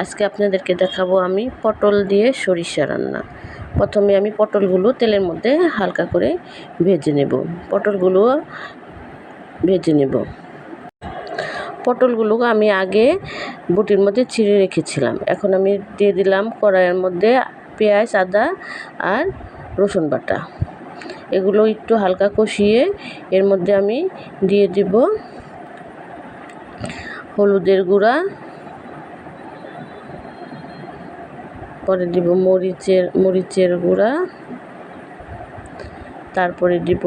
আজকে আপনাদেরকে দেখাবো আমি পটল দিয়ে সরিষা রান্না। প্রথমে আমি পটলগুলো তেলের মধ্যে হালকা করে ভেজে নেব। পটলগুলো ভেজে নেব। পটলগুলো আমি আগে বুটির মধ্যে ছিঁড়ে রেখেছিলাম। এখন আমি দিয়ে দিলাম কড়াইয়ের মধ্যে পেঁয়াজ, আদা আর রসুন বাটা। এগুলো একটু হালকা কষিয়ে এর মধ্যে আমি দিয়ে দিব হলুদের গুঁড়া পরে দিব মরিচের মরিচের গুঁড়া। তারপরে দিব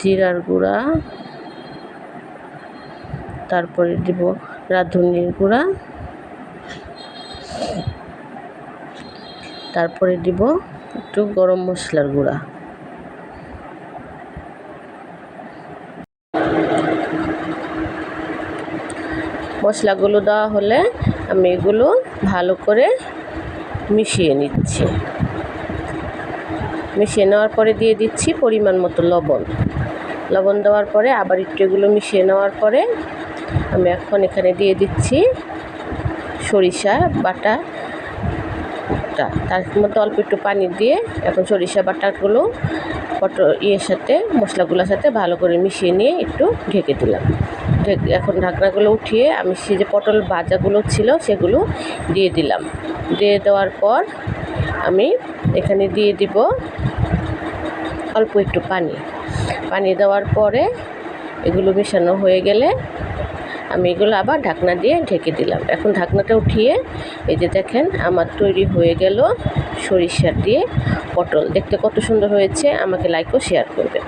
জিরার গুঁড়া। তারপরে দিব রাঁধুনির গুঁড়া। তারপরে দিব একটু গরম মশলার গুঁড়া। মশলাগুলো দেওয়া হলে আমি এগুলো ভালো করে মিশিয়ে নিচ্ছি। মিশিয়ে নেওয়ার পরে দিয়ে দিচ্ছি পরিমাণ মতো লবণ। লবণ দেওয়ার পরে আবার একটু এগুলো মিশিয়ে নেওয়ার পরে আমি এখন এখানে দিয়ে দিচ্ছি সরিষা বাটা। তার মধ্যে অল্প একটু পানি দিয়ে এখন সরিষা বাটাগুলো পটল ইয়ের সাথে, মশলাগুলোর সাথে ভালো করে মিশিয়ে নিয়ে একটু ঢেকে দিলাম। এখন ঢাকনাগুলো উঠিয়ে আমি সে যে পটল ভাজাগুলো ছিল সেগুলো দিয়ে দিলাম। দিয়ে দেওয়ার পর আমি এখানে দিয়ে দিব অল্প একটু পানি। পানি দেওয়ার পরে এগুলো মেশানো হয়ে গেলে আমি এগুলো আবার ঢাকনা দিয়ে ঢেকে দিলাম। এখন ঢাকনাটা উঠিয়ে এই যে দেখেন আমার তৈরি হয়ে গেল সরিষা দিয়ে পটল। দেখতে কত সুন্দর হয়েছে, আমাকে লাইক ও শেয়ার করবে